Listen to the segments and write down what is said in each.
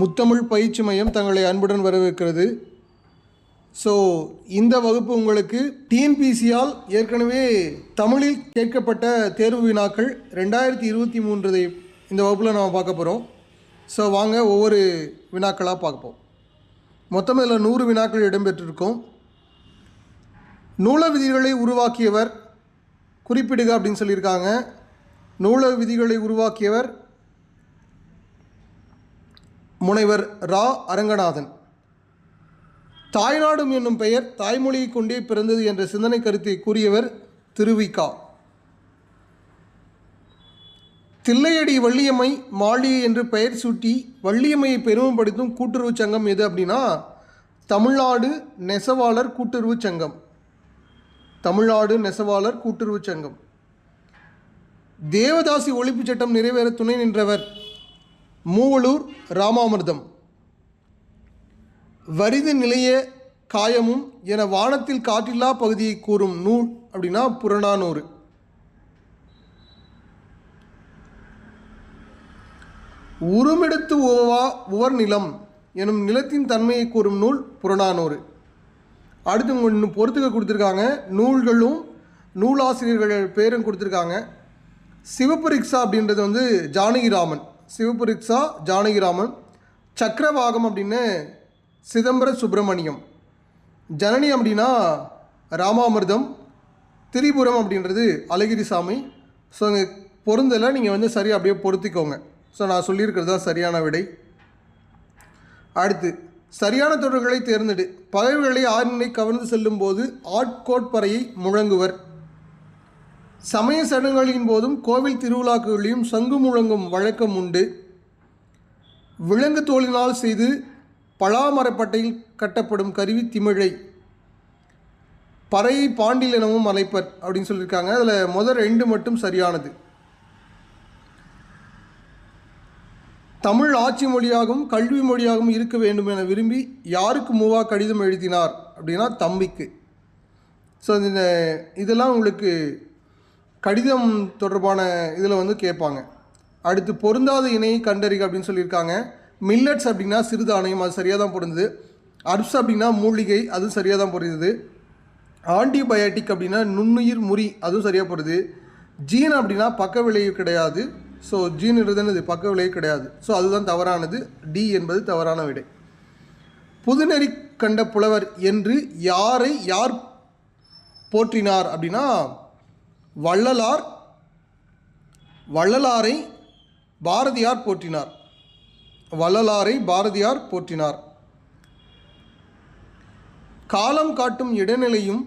முத்தமிழ் பயிற்சி மையம் தங்களை அன்புடன் வரவேற்கிறது. ஸோ இந்த வகுப்பு உங்களுக்கு டிஎன்பிசியால் ஏற்கனவே தமிழில் கேட்கப்பட்ட தேர்வு வினாக்கள் ரெண்டாயிரத்தி இருபத்தி மூன்றதை இந்த வகுப்பில் நம்ம பார்க்க போகிறோம் ஸோ வாங்க ஒவ்வொரு வினாக்களாக பார்ப்போம் மொத்தம் இதில் நூறு வினாக்கள் இடம்பெற்றிருக்கும். நூல விதிகளை உருவாக்கியவர் குறிப்பிடுக அப்படின்னு சொல்லியிருக்காங்க. நூல விதிகளை உருவாக்கியவர் முனைவர் ரா. அரங்கநாதன். தாய்நாடும் என்னும் பெயர் தாய்மொழியை கொண்டே பிறந்தது என்ற சிந்தனை கருத்தை கூறியவர் திருவிக்கா தில்லையடி வள்ளியம்மை மாளிகை என்று பெயர் சூட்டி வள்ளியம்மையை பெருமைப்படுத்தும் கூட்டுறவு சங்கம் எது அப்படின்னா தமிழ்நாடு நெசவாளர் கூட்டுறவு சங்கம். தமிழ்நாடு நெசவாளர் கூட்டுறவு சங்கம். தேவதாசி ஒழிப்புச் சட்டம் நிறைவேற துணை நின்றவர் மூவலூர் ராமாமிர்தம். வரிது நிலைய காயமும் என வானத்தில் காற்றில்லா பகுதியை கூறும் நூல் அப்படின்னா புறநானூறு. உருமெடுத்து உவா உவர் நிலம் எனும் நிலத்தின் தன்மையை கூறும் நூல் புறநானூறு. அடுத்து ஒன்று பொறுத்துக்க கொடுத்துருக்காங்க. நூல்களும் நூலாசிரியர்கள் பேரும் கொடுத்துருக்காங்க. சிவப்பு அப்படின்றது வந்து ஜானகிராமன். சிவபுரிக்ஸா ஜானகிராமன் சக்கரவாகம் அப்படின்னு சிதம்பர சுப்பிரமணியம். ஜனனி அப்படின்னா ராமாமிர்தம் திரிபுரம் அப்படின்றது அழகிரிசாமி. ஸோ இங்கே பொருந்தலை நீங்கள் வந்து சரியாக அப்படியே பொருத்திக்கோங்க. ஸோ நான் சொல்லியிருக்கிறது தான் சரியான விடை. அடுத்து சரியான தொடர்களை தேர்ந்தெடு. பகைவர்களை ஆறினை கவர்ந்து செல்லும் போது ஆட்கோட்பறையை முழங்குவர். சமய சடங்குகளின் போதும் கோவில் திருவிழாக்களிலும் சங்கு முழங்கும் வழக்கம் உண்டு. விலங்கு தோலினால் செய்து பலாமரப்பட்டையில் கட்டப்படும் கருவி திமிழை. பறையை பாண்டில் எனவும் அழைப்பர் அப்படின்னு சொல்லியிருக்காங்க. அதில் முதல் ரெண்டு மட்டும் சரியானது. தமிழ் ஆட்சி மொழியாகவும் கல்வி மொழியாகவும் இருக்க வேண்டும் என விரும்பி யாருக்கு மூவா கடிதம் எழுதினார் அப்படின்னா தம்பிக்கு. ஸோ இந்த இதெல்லாம் உங்களுக்கு கடிதம் தொடர்பான இதில் வந்து கேட்பாங்க. அடுத்து பொருந்தாத இணையை கண்டறிக அப்படின்னு சொல்லியிருக்காங்க. மில்லட்ஸ் அப்படின்னா சிறுதானியம் அது சரியாக தான் பொருந்தது. அர்ப்ஸ் அப்படின்னா மூலிகை அதுவும் சரியாக தான் பொருந்தது. ஆன்டிபயோட்டிக் அப்படின்னா நுண்ணுயிர் முறி அதுவும் சரியாக போடுது ஜீன் அப்படின்னா பக்க விளைவு கிடையாது. ஸோ ஜீன் என்னது பக்க விளைவு கிடையாது. ஸோ அதுதான் தவறானது. டி என்பது தவறான விடை. புதுநெறி கண்ட புலவர் என்று யாரை யார் போற்றினார் அப்படின்னா வள்ளலார் வள்ளலாரை பாரதியார் போற்றினார். வள்ளலாரை பாரதியார் போற்றினார். காலம் காட்டும் இடைநிலையும்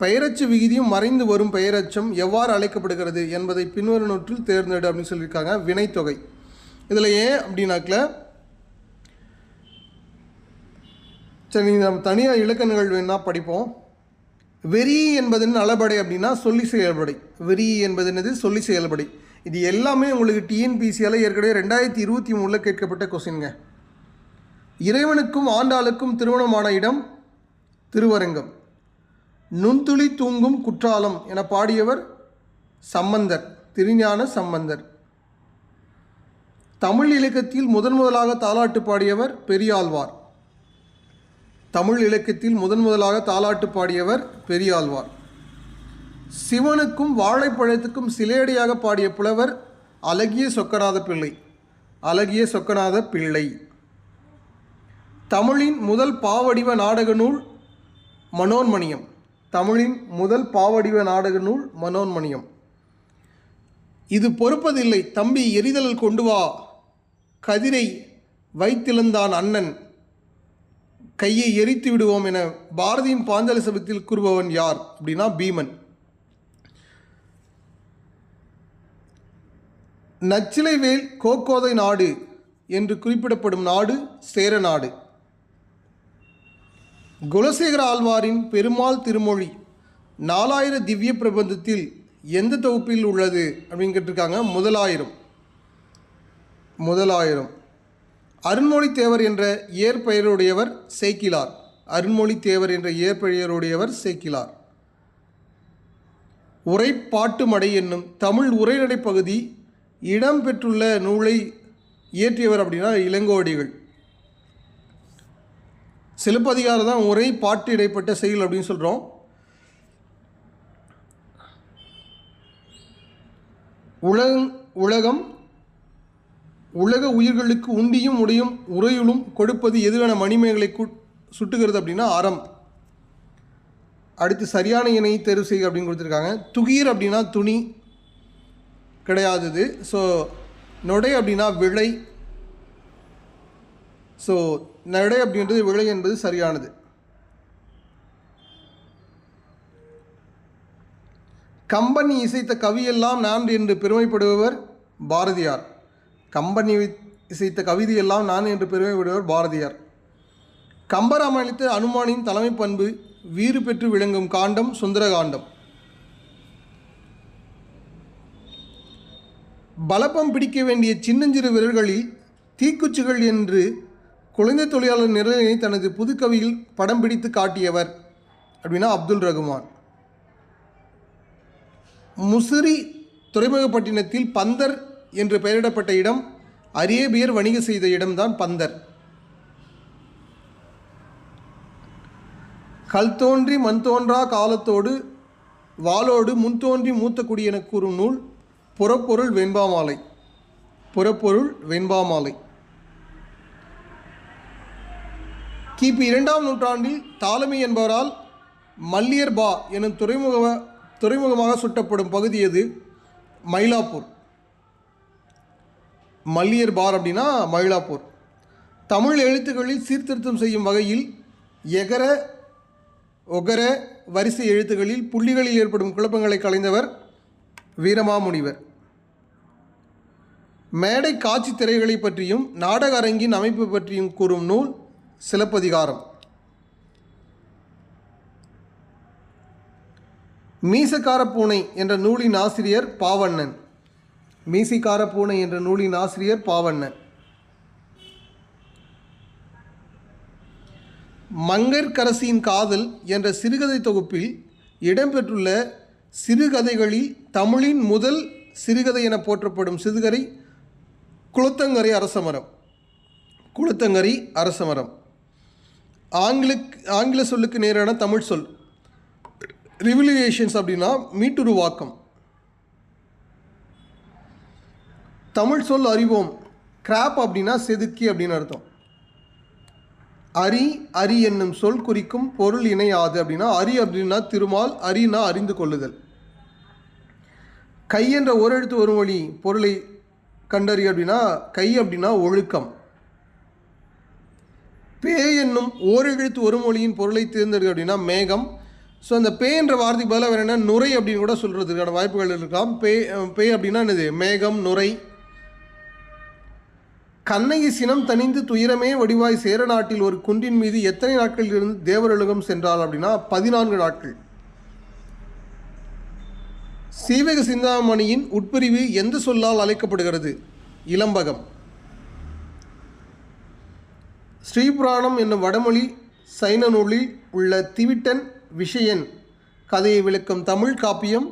பெயரச்சு விகிதியும் மறைந்து வரும் பெயரச்சம் எவ்வாறு அழைக்கப்படுகிறது என்பதை பின்வரும் நூற்றில் தேர்ந்தெடு அப்படின்னு சொல்லியிருக்காங்க வினைத்தொகை. இதில் ஏன் அப்படின்னாக்கில் சரி நம்ம தனியாக நிகழ்வு என்ன படிப்போம். வெறி என்பது அளபடை அப்படின்னா சொல்லி செயல்படை. வெறி என்பது என்னது சொல்லி செயல்படை. இது எல்லாமே உங்களுக்கு டிஎன்பிசியால் ஏற்கனவே ரெண்டாயிரத்தி இருபத்தி மூணில் கேட்கப்பட்ட கொஸ்டின்ங்க. இறைவனுக்கும் ஆண்டாளுக்கும் திருமணமான இடம் திருவரங்கம். நுண்துளி தூங்கும் குற்றாலம் என பாடியவர் சம்பந்தர் திருஞான சம்பந்தர். தமிழ் இலக்கத்தில் முதன் முதலாக தாலாட்டு பாடியவர் பெரியாழ்வார். தமிழ் இலக்கியத்தில் முதன் முதலாக தாலாட்டு பாடியவர் பெரியாழ்வார். சிவனுக்கும் வாழைப்பழத்துக்கும் சிலையடியாக பாடிய புலவர் அழகிய சொக்கநாத பிள்ளை அழகிய சொக்கநாத பிள்ளை. தமிழின் முதல் பாவடிவ நாடக நூல் மனோன்மணியம். தமிழின் முதல் பாவடிவ நாடக நூல் மனோன்மணியம். இது பொறுப்பதில்லை தம்பி எரிதல் கொண்டு வா கதிரை வைத்திழந்தான் அண்ணன். கையை எரித்து விடுவோம் என பாரதியின் பாஞ்சாலி சபத்தில் கூறுபவன் யார் அப்படின்னா பீமன். நச்சிலைவேல் கோக்கோதை நாடு என்று குறிப்பிடப்படும் நாடு சேர நாடு. குலசேகர ஆழ்வாரின் பெருமாள் திருமொழி நாலாயிர திவ்ய பிரபந்தத்தில் எந்த தொகுப்பில் உள்ளது அப்படின்னு கேட்டிருக்காங்க முதலாயிரம். முதலாயிரம். அருண்மொழி தேவர் என்ற இயற்பெயருடையவர் சேக்கிலார். அருண்மொழி தேவர் என்ற இயற்பெயருடையவர் சேக்கிலார். உரைப்பாட்டு மடை என்னும் தமிழ் உரைநடை பகுதி இடம்பெற்றுள்ள நூலை இயற்றியவர் அப்படின்னா இளங்கோவடிகள். சிலப்பதிகாரம் தான் உரை பாட்டு இடைப்பட்ட செயல் அப்படின்னு சொல்கிறோம் உலகம் உலகம் உலக உயிர்களுக்கு உண்டியும் உடையும் உறையுளும் கொடுப்பது எதுவென மணிமேகலை சுட்டுகிறது அப்படின்னா அறம். அடுத்து சரியான இணை தேர்வு செய்க அப்படின்னு கொடுத்துருக்காங்க. துகீர் அப்படின்னா துணி கிடையாதது. ஸோ நொடை அப்படின்னா விளை. ஸோ நடை அப்படின்றது விளை என்பது சரியானது. கம்பெனி இசைத்த கவியெல்லாம் நான் என்று பெருமைப்படுபவர் பாரதியார். கம்பனி இசைத்த கவிதையெல்லாம் நான் என்று பெருமைப்படுபவர் பாரதியார். கம்பராமாயணத்து அனுமானின் தலைமை பண்பு வீறு பெற்று விளங்கும் காண்டம் சுந்தரகாண்டம். பலப்பம் பிடிக்க வேண்டிய சின்னஞ்சிறு விரல்களில் தீக்குச்சிகள் என்று குழந்தை தொழிலாளர் நிரலினை தனது புதுக்கவியில் படம் பிடித்து காட்டியவர் அப்படின்னா அப்துல் ரகுமான். முசிறி துறைமுகப்பட்டினத்தில் பந்தர் என்று பெயரிடப்பட்ட இடம் அரேபியர் வணிக செய்த இடம்தான் பந்தர். கல் தோன்றி மண் தோன்றா காலத்தோடு வாளோடு முன் தோன்றி மூத்த குடி என கூறும் நூல் புறப்பொருள் வெண்பாமாலை. புறப்பொருள் வெண்பாமாலை. கிபி இரண்டாம் நூற்றாண்டில் தாலமி என்பவரால் மல்லியர் பா எனும் துறைமுக துறைமுகமாக சுட்டப்படும் பகுதி எது? மயிலாப்பூர். மல்லியர் பார் அப்படின்னா மயிலாப்பூர். தமிழ் எழுத்துக்களில் சீர்திருத்தம் செய்யும் வகையில் எகர ஒகர வரிசை எழுத்துக்களில் புள்ளிகளில் ஏற்படும் குழப்பங்களை கலைந்தவர் வீரமாமுனிவர். மேடை காட்சி திரைகளை பற்றியும் நாடக அரங்கின் அமைப்பு பற்றியும் கூறும் நூல் சிலப்பதிகாரம். மீசக்கார பூனை என்ற நூலின் ஆசிரியர் பாவண்ணன். மீசிக்கார பூனை என்ற நூலின் ஆசிரியர் பாவண்ணன். மங்கர்கரசியின் காதல் என்ற சிறுகதை தொகுப்பில் இடம்பெற்றுள்ள சிறுகதைகளில் தமிழின் முதல் சிறுகதை என போற்றப்படும் சிறுகதை குளத்தங்கரை அரசமரம். குளத்தங்கரை அரசமரம். ஆங்கிலுக்கு ஆங்கில சொல்லுக்கு நேரான தமிழ் சொல். ரிவிலியேஷன்ஸ் அப்படின்னா மீட்டுருவாக்கம். தமிழ் சொல் அறிவோம். கிராப் அப்படின்னா செதுக்கி அப்படின்னு அர்த்தம். அரி அரி என்னும் சொல் குறிக்கும் பொருள் இணையாது அப்படின்னா அரி அப்படின்னா திருமால் அரினா அறிந்து கொள்ளுதல். கை என்ற ஓரெழுத்து ஒரு மொழி பொருளை கண்டறி அப்படின்னா கை அப்படின்னா ஒழுக்கம். பே என்னும் ஓரெழுத்து ஒரு மொழியின் பொருளை தேர்ந்தெடுக்க அப்படின்னா மேகம். ஸோ அந்த பே என்ற வார்த்தைக்கு பதிலாக வேறு என்ன? நுரை அப்படின்னு கூட சொல்கிறதுக்கான வாய்ப்புகள் இருக்கலாம். பே பே அப்படின்னா என்னது? மேகம் நுரை. கண்ணகி சினம் தணிந்து துயரமே வடிவாய் சேர நாட்டில் ஒரு குன்றின் மீது எத்தனை நாட்கள் இருந்து தேவரலுகம் சென்றாள் அப்படின்னா பதினான்கு நாட்கள். சீவக சிந்தாமணியின் உட்பிரிவு எந்த சொல்லால் அழைக்கப்படுகிறது? இளம்பகம். ஸ்ரீபுராணம் என்னும் வடமொழி சைன நூலில் உள்ள திவிட்டன் விஷயன் கதையை விளக்கும் தமிழ் காப்பியம்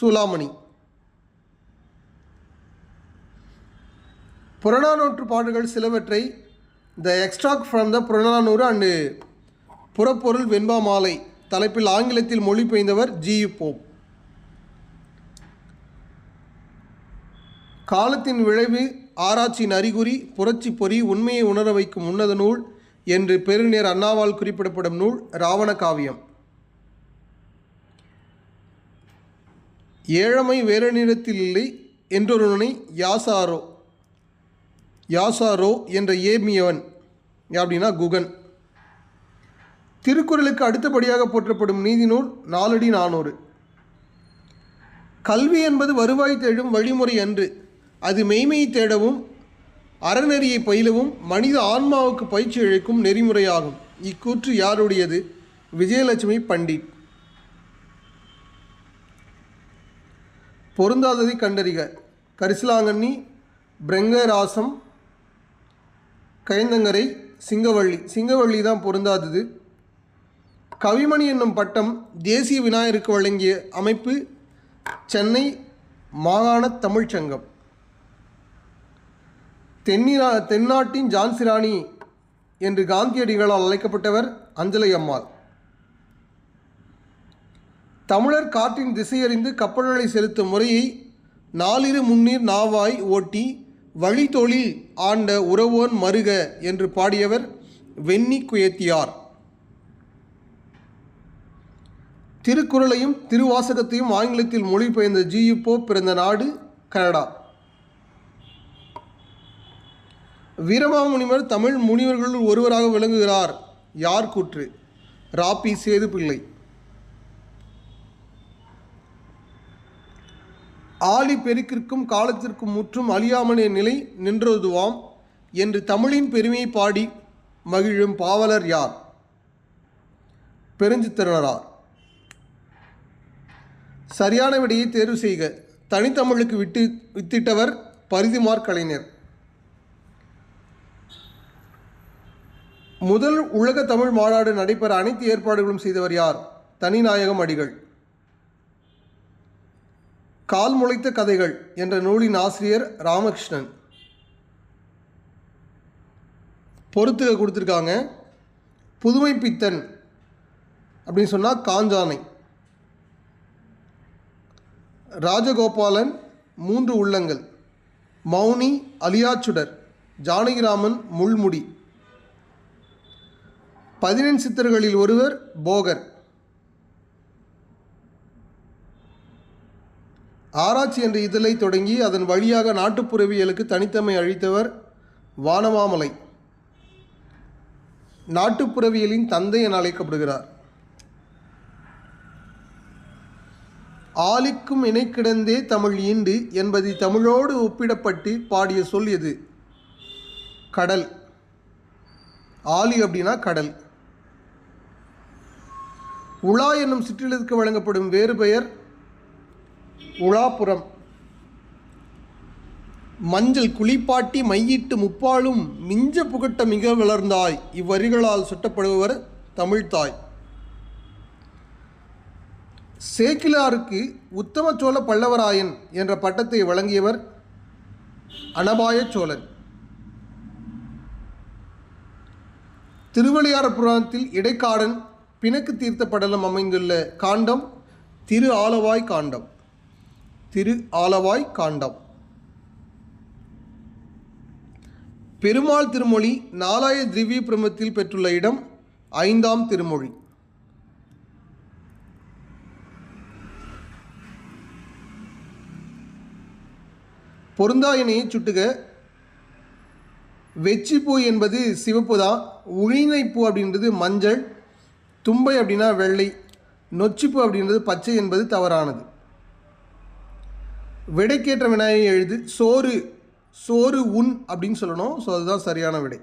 சூலாமணி. புறநானூற்று பாடல்கள் சிலவற்றை the extract from the Purananuru and Purapporul Venba Malai தலைப்பில் ஆங்கிலத்தில் மொழிபெயர்ந்தவர் ஜி போப் காலத்தின் விளைவு ஆராய்ச்சியின் அறிகுறி புரட்சி பொறி உண்மையை உணர வைக்கும் உன்னத நூல் என்று பெருநேர் அண்ணாவால் குறிப்பிடப்படும் நூல் ராவண காவியம் ஏழமை வேறு நிறத்தில் இல்லை என்றொருவனை யாசாரோ யாசாரோ என்ற ஏமியவன். அப்படின்னா குகன். திருக்குறளுக்கு அடுத்தபடியாக போற்றப்படும் நீதி நூல் நாலடி நானூறு. கல்வி என்பது வருவாய் தேடும் வழிமுறை அன்று. அது மெய்மையை தேடவும் அறநெறியை பயிலவும் மனித ஆன்மாவுக்கு பயிற்சி அளிக்கும் நெறிமுறையாகும். இக்கூற்று யாருடையது? விஜயலட்சுமி பண்டிட். பொருந்தாததை கண்டறிக. கரிசலாங்கண்ணி பிரங்கராசம் கைந்தங்கரை சிங்கவள்ளி. சிங்கவள்ளி தான் பொருந்தாதது. கவிமணி என்னும் பட்டம் தேசிய விநாயகருக்கு வழங்கிய அமைப்பு சென்னை மாகாண தமிழ்ச் சங்கம். தென்னிரா தென்னாட்டின் ஜான்சிராணி என்று காந்தியடிகளால் அழைக்கப்பட்டவர் அஞ்சலை அம்மாள். தமிழர் காற்றின் திசையறிந்து கப்பல்களை செலுத்தும் முறையை நாளிரு முன்னீர் நாவாய் ஓட்டி வழித்தொழில் ஆண்ட உறவோன் மருக என்று பாடியவர் வெண்ணி குயத்தியார். திருக்குறளையும் திருவாசகத்தையும் ஆங்கிலத்தில் மொழிபெயர்ந்த ஜியுப்போ பிறந்த நாடு கனடா. வீரமாமுனிவர் தமிழ் முனிவர்களுள் ஒருவராக விளங்குகிறார். யார் கூற்று? ராபி சேது பிள்ளை ஆழி பெருக்கிற்கும் காலத்திற்கும் முற்றும் அழியாமலே நிலை நின்றதுவாம் என்று தமிழின் பெருமையை பாடி மகிழும் பாவலர் யார்? பெருஞ்சித்திரனார். சரியான விடையை தேர்வு செய்க. தனித்தமிழுக்கு விட்டு வித்திட்டவர் பரிதிமார் கலைஞர். முதல் உலக தமிழ் மாநாடு நடைபெற அனைத்து ஏற்பாடுகளும் செய்தவர் யார்? தனிநாயகம் அடிகள். கால் முளைத்த கதைகள் என்ற நூலின் ஆசிரியர் ராமகிருஷ்ணன். பொறுத்துக கொடுத்துருக்காங்க. புதுமை பித்தன் அப்படின்னு சொன்னால் காஞ்சானை. ராஜகோபாலன் மூன்று உள்ளங்கள். மௌனி அலியாச்சுடர் ஜானகிராமன் முள்முடி. பதினெண் சித்தர்களில் ஒருவர் போகர். ஆராய்ச்சி என்ற இதழை தொடங்கி அதன் வழியாக நாட்டுப்புறவியலுக்கு தனித்தன்மை அளித்தவர் வானமாமலை நாட்டுப்புறவியலின் தந்தை என அழைக்கப்படுகிறார். ஆலிக்கும் இணை கிடந்தே தமிழ் ஈண்டு என்பதை தமிழோடு ஒப்பிடப்பட்டு பாடிய சொல் எது? கடல். ஆலி அப்படின்னா கடல். உலா என்னும் சிற்றிலத்துக்கு வழங்கப்படும் வேறு பெயர் உலாபுரம். மஞ்சள் குளிப்பாட்டி மையிட்டு முப்பாலும் மிஞ்ச புகட்ட மிக வளர்ந்தாய். இவ்வரிகளால் சுட்டப்படுபவர் தமிழ்தாய் சேக்கிலாருக்கு உத்தம சோழ பல்லவராயன் என்ற பட்டத்தை வழங்கியவர் அனபாய சோழன். திருவள்ளியார புராணத்தில் இடைக்காடன் பிணக்கு தீர்த்த படலம் அமைந்துள்ள காண்டம் திரு ஆலவாய் காண்டம். திரு ஆலவாய் காண்டம். பெருமாள் திருமொழி நாலாய திவ்ய பிரமத்தில் பெற்றுள்ள இடம் ஐந்தாம் திருமொழி. பொருந்தாயினையை சுட்டுக. வெச்சிப்பூ என்பது சிவப்பு தான். உழினைப்பூ அப்படின்றது மஞ்சள். தும்பை அப்படின்னா வெள்ளை. நொச்சிப்பூ அப்படின்றது பச்சை என்பது தவறானது. விடைக்கேற்ற வினாயை எழுது சோறு சோறு உன் அப்படின்னு சொல்லணும். ஸோ அதுதான் சரியான விடை.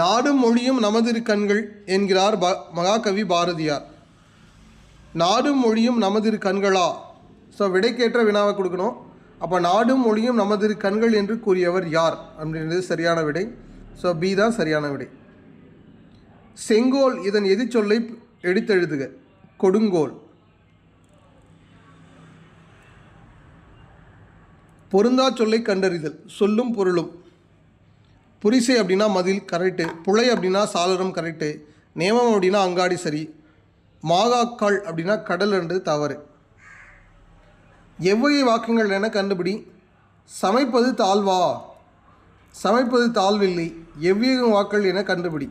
நாடும் மொழியும் நமதிரு கண்கள் என்கிறார் ப மகாகவி பாரதியார். நாடும் மொழியும் நமதிரு கண்களா? ஸோ விடைக்கேற்ற வினாவை கொடுக்கணும். அப்போ நாடும் மொழியும் நமதிரு கண்கள் என்று கூறியவர் யார்? அப்படின்றது சரியான விடை. ஸோ பி தான் சரியான விடை. செங்கோல் இதன் எதிர்ச்சொல்லை எடுத்தெழுதுக. கொடுங்கோல். பொருந்தா சொல்லை கண்டறிதல் சொல்லும் பொருளும். புரிசை அப்படின்னா மதில் கரெக்டு புழை அப்படின்னா சாளரம் கரெக்டு நேமம் அப்படின்னா அங்காடி சரி. மாகாக்கால் அப்படின்னா கடல் என்று தவறு. எவ்வகை வாக்கியங்கள் என கண்டுபிடி. சமைப்பது தாழ்வா? சமைப்பது தாழ்வில்லை. எவ்வகை வாக்கள் என கண்டுபிடி.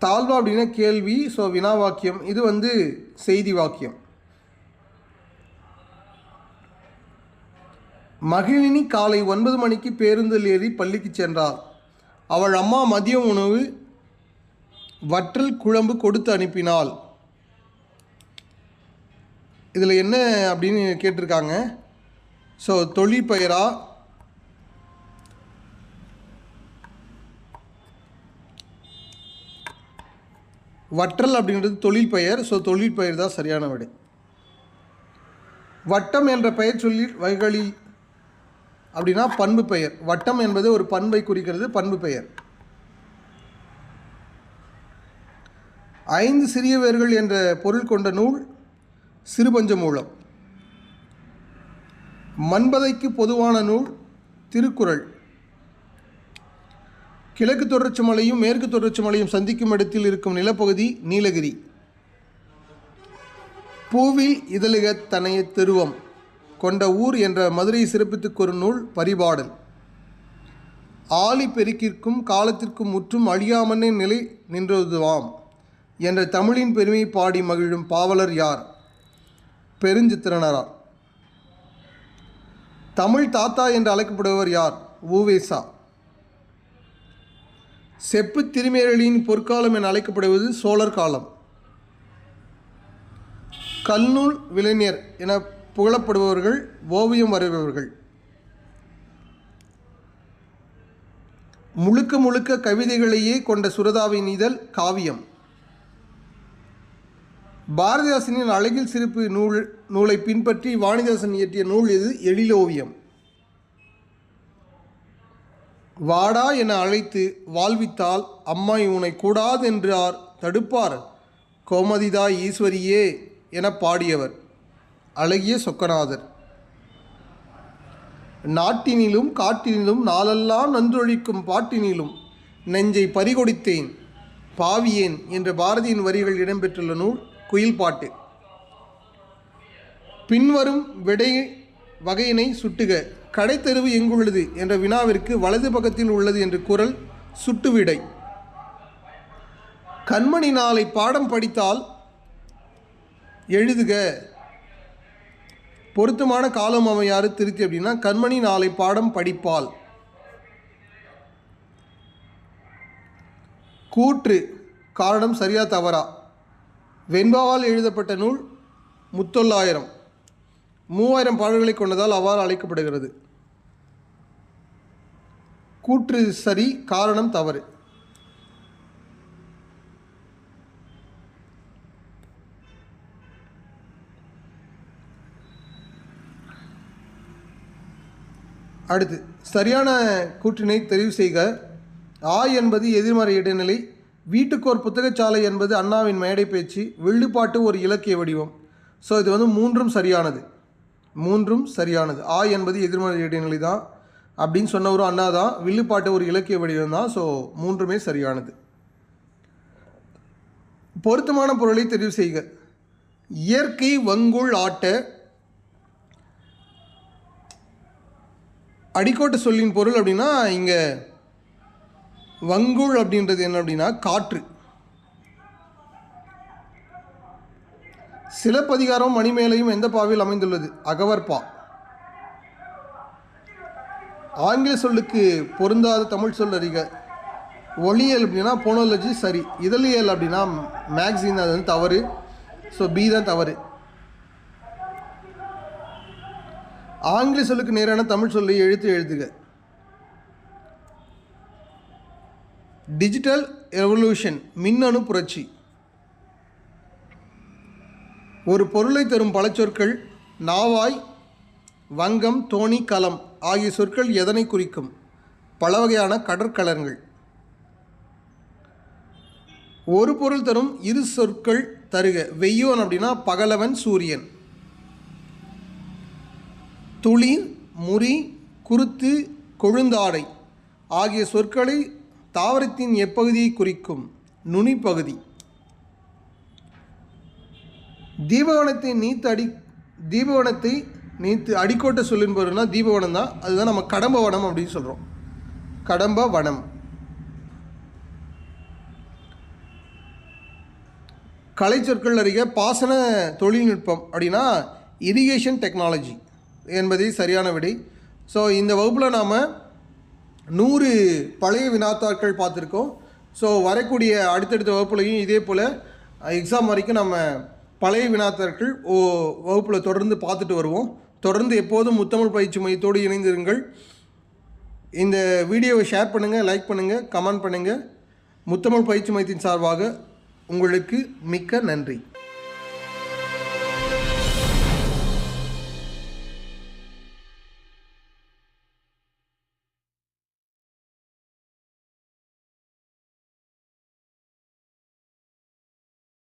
தாழ்வா அப்படின்னா கேள்வி ஸோ வினா வாக்கியம் இது வந்து செய்தி வாக்கியம். மகிழினி காலை ஒன்பது மணிக்கு பேருந்தில் ஏறி பள்ளிக்கு சென்றாள். அவள் அம்மா மதிய உணவு வற்றல் குழம்பு கொடுத்து அனுப்பினாள். இதில் என்ன அப்படின்னு கேட்டிருக்காங்க. ஸோ தொழிற்பெயரா வற்றல் அப்படின்றது தொழில் பெயர். ஸோ தொழில் பெயர் தான் சரியான விடை. வட்டம் என்ற பெயர் சொல்லி வகைகளில் அப்படின்னா பண்பு பெயர். வட்டம் என்பது ஒரு பண்பை குறிக்கிறது பண்பு பெயர். ஐந்து சிறிய வேர்கள் என்ற பொருள் கொண்ட நூல் சிறுபஞ்ச மூலம். மண்பதைக்கு பொதுவான நூல் திருக்குறள். கிழக்கு தொடர்ச்சி மலையும் மேற்கு தொடர்ச்சி மலையும் சந்திக்கும் இடத்தில் இருக்கும் நிலப்பகுதி நீலகிரி. பூவில் இதழுக தனைய திருவம். கொண்ட ஊர் என்ற மதுரையை சிறப்பித்துக்கொரு நூல் பரிபாடல். ஆழி பெருக்கிற்கும் காலத்திற்கும் முற்றும் அழியாமன்னே நிலை நின்றதுவாம் என்ற தமிழின் பெருமை பாடி மகிழும் பாவலர் யார்? பெருஞ்சித்திரனார் தமிழ் தாத்தா என்று அழைக்கப்படுபவர் யார்? ஊவேசா. செப்பு திருமேரளியின் பொற்காலம் என அழைக்கப்படுவது சோழர் காலம். கல்நூல் விளைஞர் என புகழப்படுபவர்கள் ஓவியம் வரைபவர்கள். முழுக்க முழுக்க கவிதைகளையே கொண்ட சுரதாவின் இதழ் காவியம். பாரதிதாசனின் அழகில் சிறப்பு நூல் நூலை பின்பற்றி வாணிதாசன் இயற்றிய நூல் இது எழிலோவியம். வாடா என அழைத்து வாழ்வித்தால் அம்மா இவனை கூடாதென்றார் தடுப்பார். கோமதிதா ஈஸ்வரியே என பாடியவர். அழகிய சொக்கநாதர். நாட்டினிலும் காட்டினிலும் நாளெல்லாம் நன்றொழிக்கும் பாட்டினிலும் நெஞ்சை பறிகொடித்தேன் பாவியேன் என்ற பாரதியின் வரிகள் இடம்பெற்றுள்ள நூல் குயில் பாட்டு. பின்வரும் விடை வகையினை சுட்டுக கடைத்தெருவு எங்குள்ளது என்ற வினாவிற்கு வலது பக்கத்தில் உள்ளது என்று குரல் சுட்டு விடை. கண்மணி நாளை பாடம் படித்தால் எழுதுக. பொருத்தமான காலம் அமையாறு திருத்தி அப்படின்னா கண்மணி நாளை பாடம் படிப்பால் கூற்று காரணம் சரியா தவறா? வெண்பாவால் எழுதப்பட்ட நூல் முத்தொள்ளாயிரம். மூவாயிரம் பாடல்களை கொண்டதால் அவ்வாறு அழைக்கப்படுகிறது. கூற்று சரி காரணம் தவறு. அடுத்து சரியான கூற்றினை தெரிவு செய்க. ஆ என்பது எதிர்மறை இடைநிலை வீட்டுக்கோர் புத்தகச்சாலை என்பது அண்ணாவின் மேடை பேச்சு வில்லுப்பாட்டு ஒரு இலக்கிய வடிவம். ஸோ இது வந்து மூன்றும் சரியானது. மூன்றும் சரியானது. ஆ என்பது எதிர்மறை இடைநிலை தான். அப்படின்னு சொன்னவரும் அண்ணா தான் வில்லுப்பாட்டு ஒரு இலக்கிய வடிவம் தான். ஸோ மூன்றுமே சரியானது. பொருத்தமான பொருளை தெரிவு செய்க. இயற்கை வங்குள் ஆட்ட அடிக்கோட்டு சொல்லின் பொருள் அப்படின்னா இங்கே வங்குள் அப்படின்றது என்ன அப்படின்னா காற்று. சிலப்பதிகாரம் மணிமேலையும் எந்த பாவில் அமைந்துள்ளது? அகவர்பா ஆங்கில சொல்லுக்கு பொருந்தாத தமிழ் சொல் அறிக. ஒளியல் அப்படின்னா போனோலஜி சரி. இதழியல் அப்படின்னா மேக்சின் அது வந்து தவறு. ஸோ பி தான் தவறு. ஆங்கில சொல்லுக்கு நேரான தமிழ் சொல்லை எழுத்து எழுதுக. டிஜிட்டல் ரெவல்யூஷன் மின்னணு புரட்சி. ஒரு பொருளை தரும் பல சொற்கள் நாவாய் வங்கம் தோணி களம் ஆகிய சொற்கள் எதனை குறிக்கும்? பல வகையான கடற்கலன்கள். ஒரு பொருள் தரும் இரு சொற்கள் தருக. வெய்யோன் அப்படின்னா பகலவன் சூரியன். துளி முறி குருத்து கொழுந்தாடை ஆகிய சொற்களை தாவரத்தின் எப்பகுதியை குறிக்கும் நுனிப்பகுதி. தீபவனத்தை நீத்து அடி தீபவனத்தை நீத்து அடிக்கோட்டை சொல்லின் தீபவனம் தான் அதுதான் நம்ம கடம்ப வனம் அப்படின்னு சொல்கிறோம் கடம்ப வனம் கலை சொற்கள் அறிக பாசன தொழில்நுட்பம் அப்படின்னா இரிகேஷன் டெக்னாலஜி என்பதே சரியான விடை. ஸோ இந்த வகுப்பில் நாம் நூறு பழைய வினாத்தாட்கள் பார்த்துருக்கோம். ஸோ வரக்கூடிய அடுத்தடுத்த வகுப்புலையும் இதே போல் எக்ஸாம் வரைக்கும் நம்ம பழைய வினாத்தாட்கள் ஓ வகுப்பில் தொடர்ந்து பார்த்துட்டு வருவோம். தொடர்ந்து எப்போதும் முத்தமிழ் பயிற்சி மையத்தோடு இணைந்திருங்கள். இந்த வீடியோவை ஷேர் பண்ணுங்கள் லைக் பண்ணுங்கள் கமெண்ட் பண்ணுங்கள் முத்தமிழ் பயிற்சி மையத்தின் சார்பாக உங்களுக்கு மிக்க நன்றி.